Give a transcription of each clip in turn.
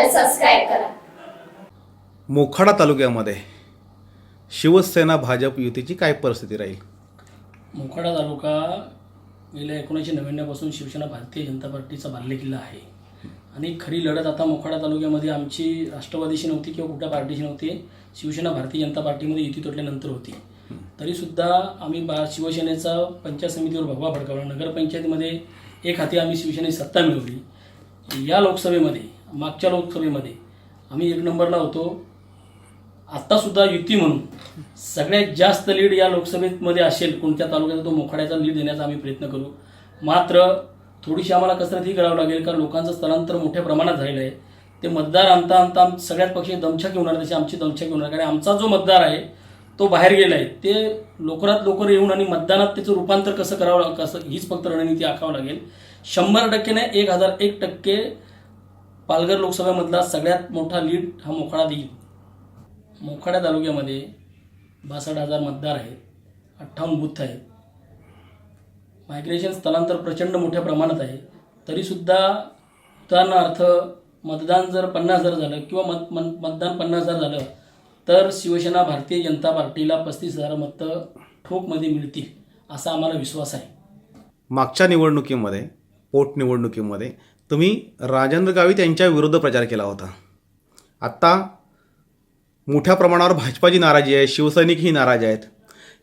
Channel subscribe करा. मोखाडा तालुक्यामध्ये शिवसेना भाजप युतीची काय परिस्थिती राहील? मोखाडा तालुका गेल्या एकोणीसशे नव्याण्णवपासून शिवसेना भारतीय जनता पार्टीचा बालेकिल्ला आहे. आणि खरी लढत आता मोखाडा तालुक्यामध्ये आमची राष्ट्रवादीशी नव्हती किंवा कुठल्या पार्टीशी नव्हती शिवसेना भारतीय जनता पार्टीमध्ये युती तुटल्यानंतर होती. तरीसुद्धा आम्ही बा शिवसेनेचा पंचायत समितीवर भगवा फडकावला नगरपंचायतीमध्ये एक हाती आम्ही शिवसेनेची सत्ता मिळवली. या लोकसभेमध्ये मागच्या लोकसभेमध्ये. आम्ही एक नंबरला होतो. आत्तासुद्धा युती म्हणून सगळ्यात जास्त लीड या लोकसभेमध्ये असेल कोणत्या तालुक्याचा तो मोखाड्याचा लीड देण्याचा आम्ही प्रयत्न करू. मात्र थोडीशी आम्हाला कसरत ही करावं लागेल कारण लोकांचं स्थलांतर मोठ्या प्रमाणात झालेलं आहे. ते मतदार आणता आणता आम- सगळ्याच पक्षी दमछाक होणार तशी आमची दमछाक होणार कारण आमचा जो मतदार आहे तो बाहेर गेला आहे. ते लवकरात लवकर येऊन आणि मतदानात त्याचं रूपांतर कसं करावं कसं हीच फक्त रणनीती आखावं लागेल. शंभर टक्के नाही एक हजार एक टक्के पालघर लोकसभेमधला सगळ्यात मोठा लीड हा मोखाडा देईल. मोखाड्या तालुक्यामध्ये बासष्ट हजार मतदार आहेत. अठ्ठावन्न बूथ आहेत. मायग्रेशन स्थलांतर प्रचंड मोठ्या प्रमाणात आहे. तरीसुद्धा उदाहरणार्थ मतदान जर पन्नास हजार झालं किंवा मत मन मतदान पन्नास हजार झालं तर शिवसेना भारतीय जनता पार्टीला पस्तीस हजार मतं ठोकमध्ये मिळतील असा आम्हाला विश्वास आहे. मागच्या निवडणुकीमध्ये पोटनिवडणुकीमध्ये तुम्ही राजेंद्र गावित यांच्या विरुद्ध प्रचार केला होता. आत्ता मोठ्या प्रमाणावर भाजपाची नाराजी आहे शिवसैनिक ही नाराज आहेत.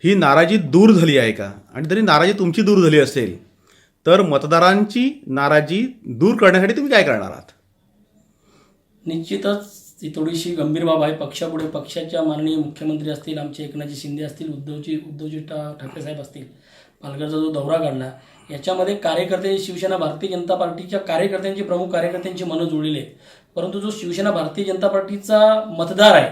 ही नाराजी दूर झाली आहे का? आणि जरी नाराजी तुमची दूर झाली असेल तर मतदारांची नाराजी दूर करण्यासाठी तुम्ही काय करणार आहात? निश्चितच ती थोडीशी गंभीर बाब आहे. पक्षापुढे पक्षाच्या माननीय मुख्यमंत्री असतील आमचे एकनाथजी शिंदे असतील उद्धवजी उद्धवजी ठा ठाकरे साहेब असतील पालघरचा जो दौरा काढला याच्यामध्ये कार्यकर्ते शिवसेना भारतीय जनता पार्टीच्या कार्यकर्त्यांची प्रमुख कार्यकर्त्यांची मनं जुळलेली आहेत. परंतु जो शिवसेना भारतीय जनता पार्टीचा मतदार आहे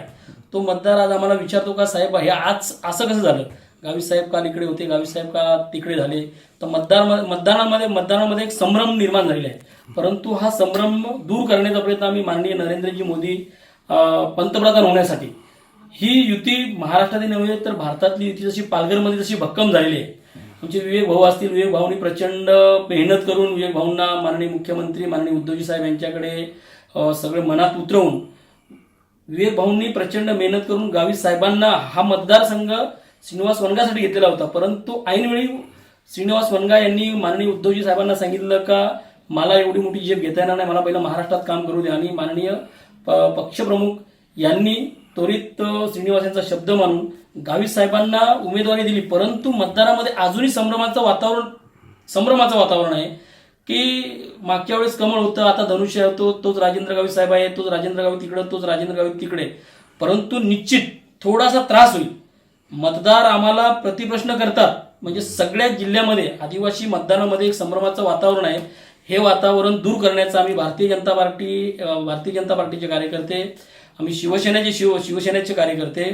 तो मतदार आज आम्हाला विचारतो का साहेब हे आज असं कसं झालं? गावी साहेब का इकडे होते? गावी साहेब का तिकडे झाले? तर मतदार मतदानामध्ये मतदानामध्ये एक संभ्रम निर्माण झालेला आहे. परंतु हा संभ्रम दूर करण्याचा प्रयत्न आम्ही माननीय नरेंद्रजी मोदी पंतप्रधान होण्यासाठी. ही युती महाराष्ट्रातील नव्हे तर भारतातली युती जशी पालघरमध्ये जशी भक्कम झालेली आहे आमचे विवेक भाऊ असतील विवेक भाऊनी प्रचंड मेहनत करून विवेक भाऊंना माननीय मुख्यमंत्री माननीय उद्धवजी साहेब यांच्याकडे सगळं सगळे मनात उतरवून विवेक भाऊंनी प्रचंड मेहनत करून गावी साहेबांना हा मतदारसंघ श्रीनिवास वनगासाठी घेतलेला होता. परंतु ऐनवेळी श्रीनिवास वनगा यांनी माननीय उद्धवजी साहेबांना सांगितलं का मला एवढी मोठी झेप घेता येणार नाही मला पहिलं महाराष्ट्रात काम करू दे आणि माननीय पक्षप्रमुख यांनी त्वरित श्रीनिवास यांचा शब्द मानून गावी साहेबांना उमेदवारी दिली परंतु मतदारामध्ये अजूनही संभ्रमाचं वातावरण संभ्रमाचं वातावरण आहे की मागच्या वेळेस कमळ होतं आता धनुष्य होतो तोच राजेंद्र गावी साहेब आहे तोच राजेंद्र गावी तिकडे तोच राजेंद्र गावी तिकडे. परंतु निश्चित थोडासा त्रास होईल. मतदार आम्हाला प्रतिप्रश्न करतात. म्हणजे सगळ्या जिल्ह्यामध्ये आदिवासी मतदानामध्ये एक संभ्रमाचं वातावरण आहे. हे वातावरण दूर करण्याचं आम्ही भारतीय जनता पार्टी भारतीय जनता पार्टीचे कार्यकर्ते आम्ही शिवसेनेचे शिव शिवसेनेचे कार्यकर्ते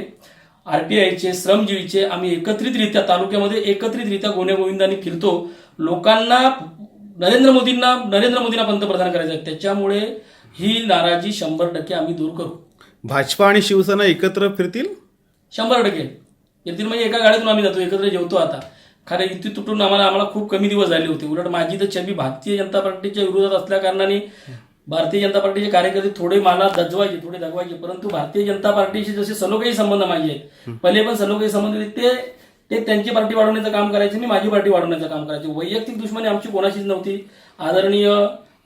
आरटीआयचे श्रमजीवीचे आम्ही एकत्रितरित्या तालुक्यामध्ये एकत्रितरित्या गोविंदांनी फिरतो. लोकांना नरेंद्र मोदींना नरेंद्र मोदींना पंतप्रधान करायचं आहे. त्याच्यामुळे ही नाराजी शंभर टक्के आम्ही दूर करू. भाजपा आणि शिवसेना एकत्र फिरतील? शंभर टक्के. येथील म्हणजे एका गाडीतून आम्ही जातो एकत्र जेवतो आता. खरं युती तुटून आम्हाला आम्हाला खूप कमी दिवस झाले होते. उलट माझी तर छबी भारतीय जनता पार्टीच्या विरोधात असल्या कारणाने भारतीय जनता पार्टीचे कार्यकर्ते थोडे मला दजवायचे थोडे दगवायचे. परंतु भारतीय जनता पार्टीशी जसे सलोखी संबंध माझे आहेत पहिले पण सलोखी संबंध ते ते त्यांची पार्टी वाढवण्याचं काम करायचे मी माझी पार्टी वाढवण्याचं काम करायचे. वैयक्तिक दुश्मनी आमची कोणाशीच नव्हती. आदरणीय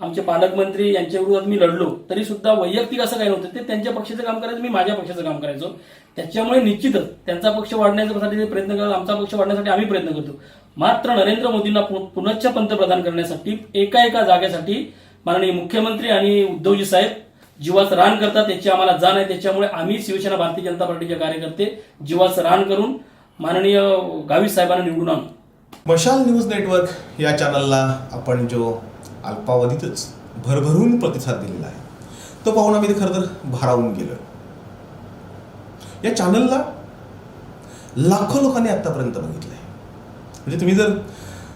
आमचे पालकमंत्री यांच्या विरोधात मी लढलो. तरी सुद्धा वैयक्तिक असं काही नव्हतं. ते त्यांच्या पक्षाचं काम करायचं मी माझ्या पक्षाचं काम करायचो. त्याच्यामुळे निश्चितच त्यांचा पक्ष वाढण्यासाठी ते प्रयत्न करतात आमचा पक्ष वाढण्यासाठी आम्ही प्रयत्न करतो. मात्र नरेंद्र मोदींना पुनश्च पंतप्रधान करण्यासाठी एका एका जागेसाठी माननीय मुख्यमंत्री आणि उद्धवजी साहेब जीवाचं रान करतात त्याची आम्हाला जाण आहे. त्याच्यामुळे आम्ही शिवसेना भारतीय जनता पार्टीचे कार्यकर्ते जीवाचं रान करून माननीय गावी साहेबांना निवडून आणू. मशाल न्यूज नेटवर्क या चॅनलला आपण जो अल्पावधीतच भरभरून प्रतिसाद दिलेला आहे तो पाहून आम्ही ते खरं तर भारावून गेलो. या चॅनलला लाखो लोकांनी आत्तापर्यंत बघितलं आहे म्हणजे तुम्ही जर